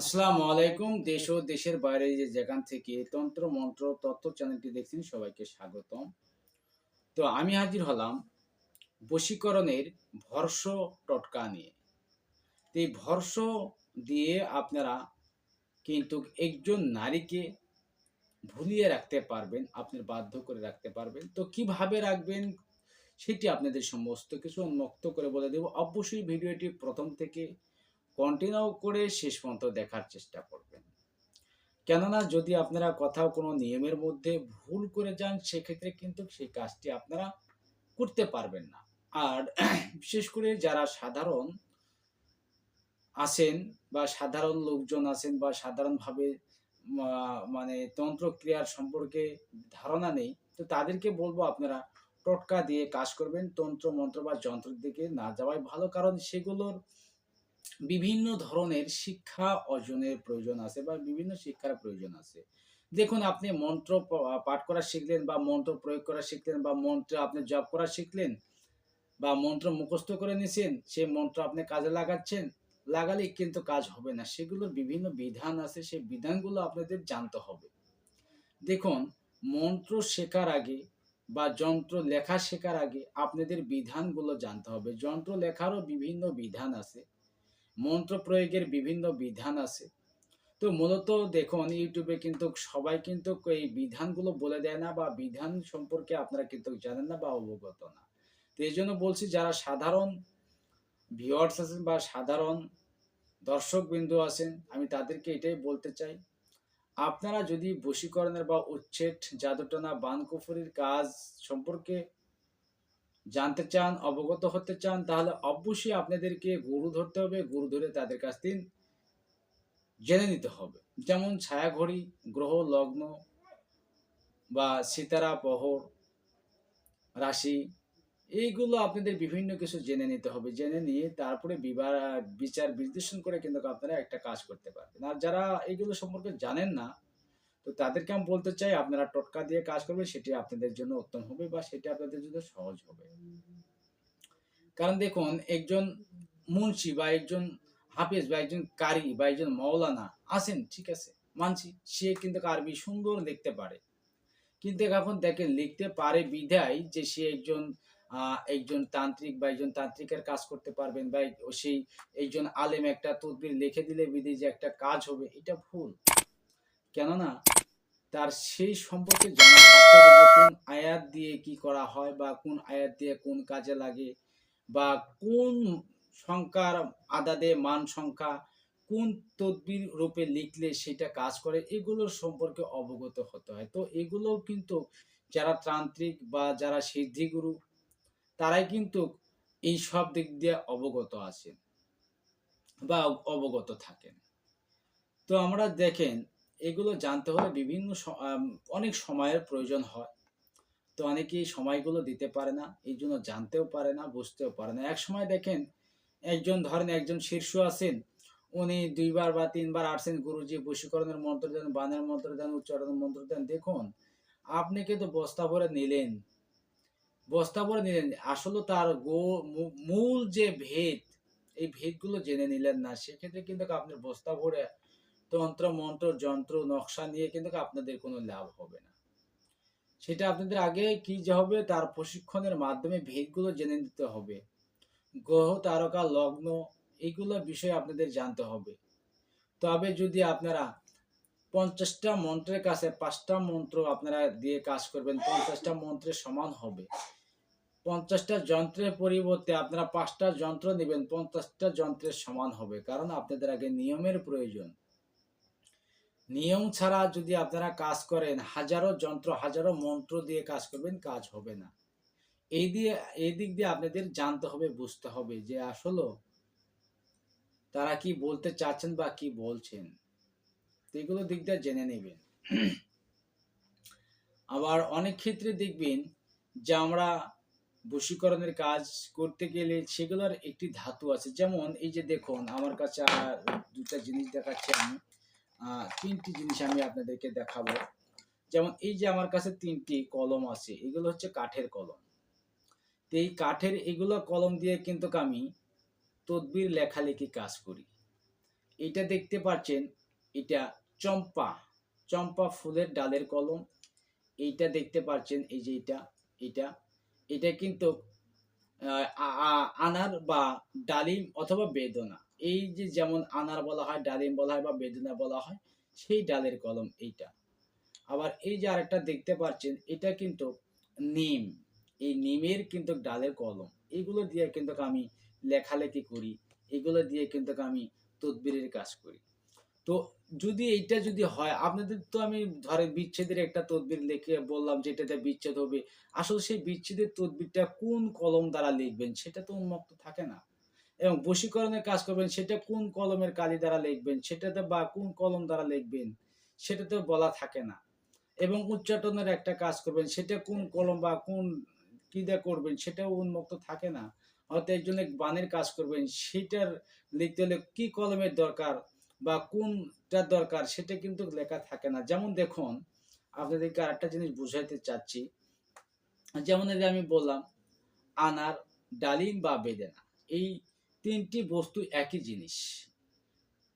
আসসালামু আলাইকুম, দেশ ও দেশের বাইরে যে যেখান থেকে তন্ত্র, মন্ত্র, তত্ত্ব চ্যানেলটি দেখছেন, সবাইকে স্বাগতম। তো আমি হাজির হলাম বশীকরণের ভর্ষ টটকা নিয়ে। এই ভর্ষ দিয়ে আপনারা কিন্তু একজন নারীকে ভুলিয়ে রাখতে পারবেন আপনি বাধ্য করে রাখতে পারবেন। তো কীভাবে রাখবেন সেটি আপনাদের সমস্ত কিছু উন্মুক্ত করে বলে দেব। অবশ্যই ভিডিওটি প্রথম থেকে কন্টিনিউ করে শেষ পর্যন্ত দেখার চেষ্টা করবেন। কেননা যদি আপনারা কোথাও কোনো নিয়মের মধ্যে ভুল করে যান, সেক্ষেত্রে কিন্তু সেই কাজটি আপনারা করতে পারবেন না। আর বিশেষ করে যারা সাধারণ আছেন বা সাধারণ লোকজন আছেন বা সাধারণভাবে মানে তন্ত্র ক্রিয়ার সম্পর্কে ধারণা নেই, তো তাদেরকে বলব আপনারা টোটকা দিয়ে কাজ করবেন। তন্ত্র, মন্ত্র বা যন্ত্রের দিকে না যাওয়াই ভালো, কারণ সেগুলোর বিভিন্ন ধরনের শিক্ষা অর্জনের প্রয়োজন আছে বা বিভিন্ন শিক্ষার প্রয়োজন আছে। দেখুন, আপনি মন্ত্র পাঠ করা শিখলেন বা মন্ত্র প্রয়োগ করা শিখলেন বা মন্ত্র আপনি জপ করা শিখলেন বা মন্ত্র মুখস্থ করে নিছেন, সেই মন্ত্র আপনি কাজে লাগাচ্ছেন, লাগালে কিন্তু কাজ হবে না। সেগুলোর বিভিন্ন বিধান আছে, সেই বিধানগুলো আপনাদের জানতে হবে। দেখুন, মন্ত্র শেখার আগে বা যন্ত্র লেখা শেখার আগে আপনাদের বিধানগুলো জানতে হবে। যন্ত্র লেখারও বিভিন্ন বিধান আছে। মন্ত্র প্রয়োগের বিভিন্ন বিধান আছে। তো মূলত দেখুন, ইউটিউবে কিন্তু সবাই কিন্তু এই বিধানগুলো বলে দেয় না বা বিধান সম্পর্কে আপনারা কিন্তু জানেন না বা অবগত না। তো এই জন্য বলছি, যারা সাধারণ ভিওয়ার্স আছেন বা সাধারণ দর্শক বিন্দু আছেন, আমি তাদেরকে এটাই বলতে চাই, আপনারা যদি বশীকরণের বা উচ্ছেদ, জাদুটনা, বানকুফুরির কাজ সম্পর্কে জানতে চান, অবগত হতে চান, তাহলে অবশ্যই আপনাদেরকে গুরু ধরতে হবে। গুরু ধরে তাদের কাছ থেকে জেনে নিতে হবে। যেমন ছায়াঘড়ি, গ্রহ, লগ্ন বা সিতারা পহর রাশি, এইগুলো আপনাদের বিভিন্ন কিছু জেনে নিতে হবে। জেনে নিয়ে তারপরে বিবার, বিচার, বিশ্লেষণ করে কিন্তু আপনারা একটা কাজ করতে পারবেন। আর যারা এইগুলো সম্পর্কে জানেন না তো তাদেরকে আমি বলতে চাই, আপনারা টোটকা দিয়ে কাজ করবেন, সেটি আপনাদের জন্য উত্তম হবে বা সেটি আপনাদের জন্য সহজ হবে। কারণ দেখুন, একজন মুন্সি বা একজন হাফেজ বা একজন কারি বা একজন মৌলানা আছেন, ঠিক আছে, মানছি, সে কিন্তু আরবি সুন্দর লিখতে পারে। কিন্তু এখন দেখেন, লিখতে পারে বিধায় যে সে একজন একজন তান্ত্রিক বা একজন তান্ত্রিকের কাজ করতে পারবেন বা সেই একজন আলেম একটা তদবির লিখে দিলে বিধি যে একটা কাজ হবে, এটা ভুল। কেননা তার সেই সম্পর্কে জানা থাকতে হবে যে কোন আয়াত দিয়ে কি করা হয় বা কোন আয়াত দিয়ে কোন কাজে লাগে বা কোন সংখ্যার আদাদে মান সংখ্যা কোন তদবির রূপে লিখলে সেটা কাজ করে এগুলোর সম্পর্কে অবগত হতে হয়। তো এগুলোও কিন্তু যারা তান্ত্রিক বা যারা সিদ্ধিগুরু, তারাই কিন্তু এই সব দিক দিয়ে অবগত আছেন বা অবগত থাকেন। তো আমরা দেখেন এগুলো জানতে হলে বিভিন্ন অনেক সময়ের প্রয়োজন হয়। তো অনেকেই সময়গুলো দিতে পারে না, এই জন্য জানতেও পারে না, বুঝতেও পারে না। এক সময় দেখেন, একজন ধরেন একজন শীর্ষ আছেন, উনি দুইবার বা তিনবার আসছেন, গুরুজি বশীকরণের মন্ত্র দেন, বানের মন্ত্র দেন, উচ্চারণের মন্ত্র দেন। দেখুন, আপনি কিন্তু বস্তা ভরে নিলেন। বস্তা ভরে নিলেন। আসলে তার গো মূল যে ভেদ, এই ভেদগুলো জেনে নিলেন না। সেক্ষেত্রে কিন্তু আপনার বস্তা ভরে তন্ত্র, মন্ত্র, যন্ত্র, নকশা নিয়ে কিন্তু আপনাদের কোনো লাভ হবে না। সেটা আপনাদের আগে কি যে হবে, তার প্রশিক্ষণের মাধ্যমে ভেদগুলো জেনে নিতে হবে। গ্রহ, তারকা, লগ্ন, এইগুলো বিষয় আপনাদের জানতে হবে। তবে যদি আপনারা পঞ্চাশটা মন্ত্রের কাছে পাঁচটা মন্ত্র আপনারা দিয়ে কাজ করবেন, পঞ্চাশটা মন্ত্রের সমান হবে। পঞ্চাশটা যন্ত্রের পরিবর্তে আপনারা পাঁচটা যন্ত্র নেবেন, পঞ্চাশটা যন্ত্রের সমান হবে। কারণ আপনাদের আগে নিয়মের প্রয়োজন। নিয়ম ছাড়া যদি আপনারা কাজ করেন, হাজারো যন্ত্র, হাজারো মন্ত্র দিয়ে কাজ করবেন, কাজ হবে না। এই দিয়ে, এই দিক দিয়ে আপনাদের জানতে হবে, বুঝতে হবে যে আসলে তারা কি বলতে চাচ্ছেন বা কি বলছেন। এগুলো দিক দিয়ে জেনে নেবেন। আবার অনেক ক্ষেত্রে দেখবেন যে আমরা বশীকরণের কাজ করতে গেলে সেগুলোর একটি ধাতু আছে। যেমন এই যে দেখুন, আমার কাছে দুটা জিনিস দেখাচ্ছি আমি। তিনটি জিনিস আমি আপনাদেরকে দেখাবো। যেমন এই যে আমার কাছে তিনটি কলম আছে, এগুলো হচ্ছে কাঠের কলম। তো এই কাঠের এগুলো কলম দিয়ে কিন্তু আমি তদবির লেখালেখি কাজ করি। এটা দেখতে পাচ্ছেন, এটা চম্পা চম্পা ফুলের ডালের কলম। এইটা দেখতে পাচ্ছেন, এই যে এটা এটা। এটা কিন্তু আনার বা ডালিম অথবা বেদনা। এই যে যেমন আনার বলা হয়, ডালিম বলা হয় বা বেদনা বলা হয়, সেই ডালের কলম এইটা। আবার এই যে আরেকটা দেখতে পাচ্ছেন, এটা কিন্তু নিম। এই নিমের কিন্তু ডালের কলম। এগুলো দিয়ে কিন্তু আমি লেখালেখি করি। এগুলো দিয়ে কিন্তু আমি তদবিরের কাজ করি। তো যদি এইটা যদি হয়, আপনাদের তো আমি ধরেন বিচ্ছেদের একটা তদবির লিখে বললাম যেটাতে বিচ্ছেদ হবে। আসলে সেই বিচ্ছেদের তদবিরটা কোন কলম দ্বারা লিখবেন, সেটা তো উন্মুক্ত থাকে না। এবং বশীকরণের কাজ করবেন, সেটা কোন কলমের কালি দ্বারা লিখবেন, সেটাতে বা কোন কলম দ্বারা লিখবেন, সেটাতে বলা থাকে না। এবং উচ্চাটনের একটা কাজ করবেন, সেটা কোন কলম বা কোন কি করবেন, সেটাও উন্মুক্ত থাকে না। হয়তো একজন এক বানের কাজ করবেন, সেটার লিখতে হলে কি কলমের দরকার বা কোনটার দরকার, সেটা কিন্তু লেখা থাকে না। যেমন দেখুন, আপনাদেরকে আরেকটা জিনিস বুঝাইতে চাচ্ছি। যেমন আমি বললাম, আনার ডালিম বা বেদেনা, এই তিনটি বস্তু একই জিনিস।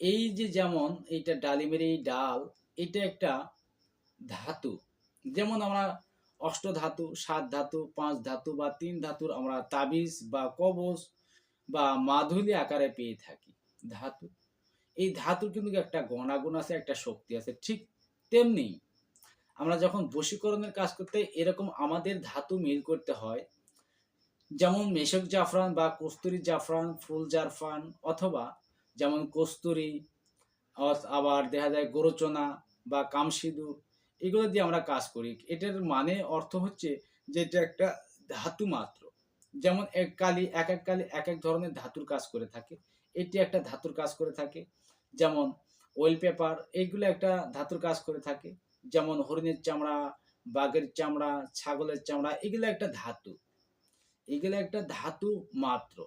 এই যে যেমন এইটা ডালিমের এই ডাল, এটা একটা ধাতু। যেমন আমরা অষ্ট ধাতু, সাত ধাতু, পাঁচ ধাতু বা তিন ধাতুর আমরা তাবিজ বা কবচ বা মাধুলি আকারে পেয়ে থাকি। ধাতু। এই ধাতুর কিন্তু একটা গণাগুণ আছে, একটা শক্তি আছে, ঠিক তেমনি আমরা যখন বশীকরণের কাজ করতে এরকম আমাদের ধাতু মিল করতে হয় যেমন মেশক জাফরান বা কস্তুরি জাফরান, ফুল জাফরান অথবা যেমন কস্তুরি আবার দেখা যায় গোরচনা বা কামসিঁদুর, এগুলো দিয়ে আমরা কাজ করি। এটার মানে অর্থ হচ্ছে যে এটা একটা ধাতু মাত্র। যেমন এক কালি, এক এক কালি, এক এক ধরনের ধাতুর কাজ করে থাকে। এটি একটা ধাতুর কাজ করে থাকে। যেমন ওয়েল পেপার এইগুলো একটা ধাতুর কাজ করে থাকে। যেমন হরিণের চামড়া, বাঘের চামড়া, ছাগলের চামড়া, এগুলো একটা ধাতু। এগুলো একটা ধাতু মাত্র।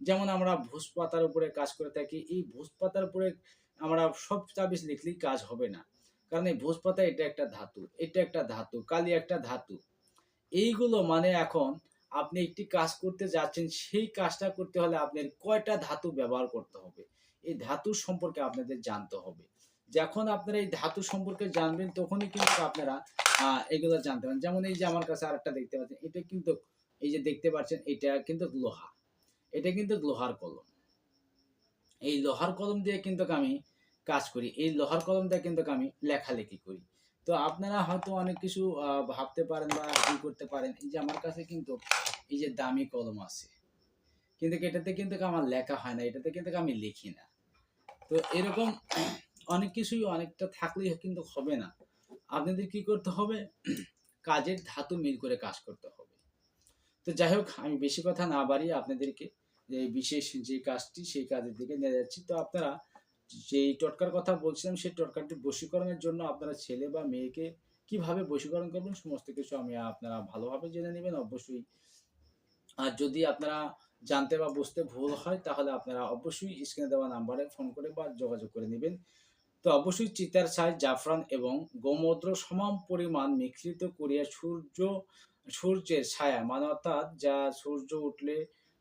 যেমন আমরা ভুষ পাতার উপরে কাজ করে থাকি, এই ভুষ পাতার উপরে আমরা সব তাবিজ লিখলেই কাজ হবে না। কারণ এই ভোজ পাতা এটা একটা ধাতু, এটা একটা ধাতু, কালি একটা ধাতু। এইগুলো মানে এখন আপনি একটি কাজ করতে যাচ্ছেন, সেই কাজটা করতে হলে আপনার কয়টা ধাতু ব্যবহার করতে হবে? এই ধাতু সম্পর্কে আপনাদের জানতে হবে। যখন আপনারা এই ধাতু সম্পর্কে জানবেন, তখনই কিন্তু আপনারা এগুলো জানতে পারেন যেমন এই যে আমার কাছে আরেকটা দেখতে পাচ্ছেন, এটা কিন্তু এই যে দেখতে পাচ্ছেন, এটা কিন্তু লোহা। এটা কিন্তু লোহার কলম। এই লোহার কলম দিয়ে কিন্তু আমি কাজ করি। এই লোহার কলম দিয়ে কিন্তু আমি লেখালেখি করি। তো আপনারা হয়তো অনেক কিছু ভাবতে পারেন বা ই করতে পারেন। এই যে আমার কাছে কিন্তু এই যে দামি কলম আছে, কিন্তু এটাতে কিন্তু আমার লেখা হয় না, এটাতে কিন্তু আমি লিখি না। তো এরকম অনেক কিছুই অনেকটা থাকলেই কিন্তু হবে না। আপনাদের কি করতে হবে? কাজের ধাতু মিল করে কাজ করতে হবে। তো যাই হোক, আমি বেশি কথা না বাড়িয়ে আপনাদেরকে যে বিশেষ যে কাজটি, সেই কাজের দিকে নিয়ে যাচ্ছি। তো আপনারা যেই টটকার কথা বলছিলাম, সেই টটকাটি বশীকরণের জন্য আপনারা ছেলে বা মেয়েকে কীভাবে বশীকরণ করবেন, সমস্ত কিছু আমি আপনারা ভালোভাবে জেনে নেবেন অবশ্যই। আর যদি আপনারা জানতে বা বুঝতে ভুল হয়, তাহলে আপনারা অবশ্যই স্ক্রিনে দেওয়া নাম্বারে ফোন করে বা যোগাযোগ করে নেবেন। তো অবশ্যই চিতার ছাই, জাফরান এবং গোমূত্র সমান পরিমাণ মিশ্রিত করিয়া সূর্য সূর্যের ছায়া মানে অর্থাৎ যা সূর্য উঠলে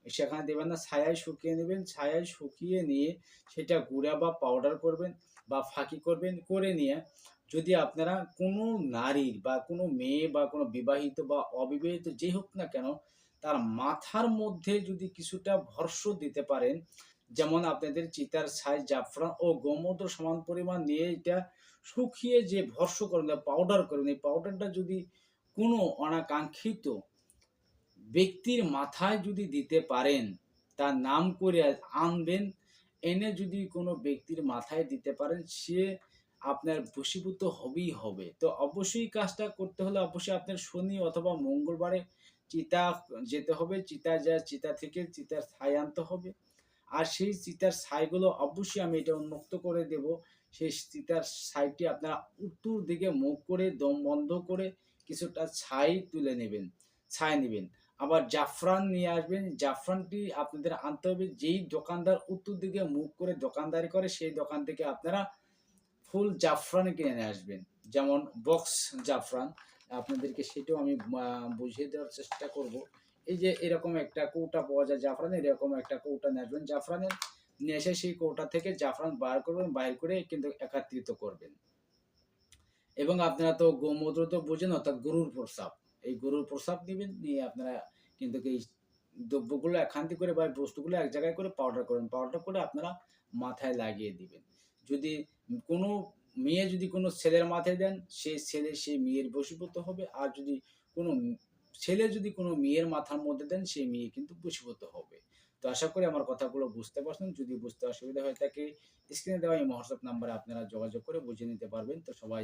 সেখানে দেবেন না, ছায়ায় শুকিয়ে নেবেন, ছায়ায় শুকিয়ে নিয়ে সেটা গুঁড়া বা পাউডার করবেন বা ফাঁকি করবেন, করে নিয়ে যদি আপনারা কোনো নারীর বা কোনো মেয়ে বা কোনো বিবাহিত বা অবিবাহিত যে হোক না কেন, তার মাথার মধ্যে যদি কিছুটা ভর্ষ দিতে পারেন, যেমন আপনাদের চিতার ছাই জাফরান ও গোমূত্র সমান পরিমাণ নিয়ে এটা শুকিয়ে যে ভর্ষ করবেন পাউডার করবেন এই পাউডারটা যদি কোনো অনাকাঙ্ক্ষিত ব্যক্তির মাথায় যদি দিতে পারেন, তার নাম করে আনবেন, এনে যদি কোনো ব্যক্তির মাথায় দিতে পারেন, সে আপনার বশীভূত হবেই হবে। তো অবশ্যই কাজটা করতে হলে অবশ্যই আপনার শনি অথবা মঙ্গলবারে চিতা যেতে হবে, চিতা যা চিতা থেকে চিতার ছাই আনতে হবে। আর সেই চিতার ছাইগুলো অবশ্যই আমি এটা উন্মুক্ত করে দেব। সেই চিতার ছাইটি আপনারা উত্তর দিকে মুখ করে, দম বন্ধ করে কিছুটা ছাই তুলে নেবেন, ছাই নেবেন। আবার জাফরান নিয়ে আসবেন, জাফরানটি আপনাদের আনতে হবে। যেই দোকানদার উত্তর দিকে মুখ করে দোকানদারি করে, সেই দোকান থেকে আপনারা ফুল জাফরান কিনে নিয়ে আসবেন। যেমন বক্স জাফরান, আপনাদেরকে সেটাও আমি বুঝিয়ে দেওয়ার চেষ্টা করব। এই যে এরকম একটা কৌটা পাওয়া যায় জাফরানের এরকম একটা কৌটা নিয়ে আসবেন। জাফরানের নিয়ে এসে সেই কৌটা থেকে জাফরান বার করবেন, বাইর করে কিন্তু একাত্রিত করবেন। এবং আপনারা তো গোমূত্র তো বোঝেন, অর্থাৎ গরুর প্রস্রাব এই গরুর প্রস্রাব নেবেন নিয়ে আপনারা কিন্তু এই দ্রব্যগুলো একান্তি করে বা বস্তুগুলো এক জায়গায় করে পাউডার করবেন পাউডার করে আপনারা মাথায় লাগিয়ে দিবেন। যদি কোনো মেয়ে যদি কোনো ছেলের মাথায় দেন, সে ছেলে সেই মেয়ের বশীভূত হবে। আর যদি কোনো ছেলে যদি কোনো মেয়ের মাথার মধ্যে দেন, সেই মেয়ে কিন্তু বশীভূত হবে। তো আশা করি আমার কথাগুলো বুঝতে পারছেন। যদি বুঝতে অসুবিধা হয়ে থাকে স্ক্রিনে দেওয়া এই হোয়াটসঅ্যাপ নাম্বারে আপনারা যোগাযোগ করে বুঝে নিতে পারবেন। তো সবাই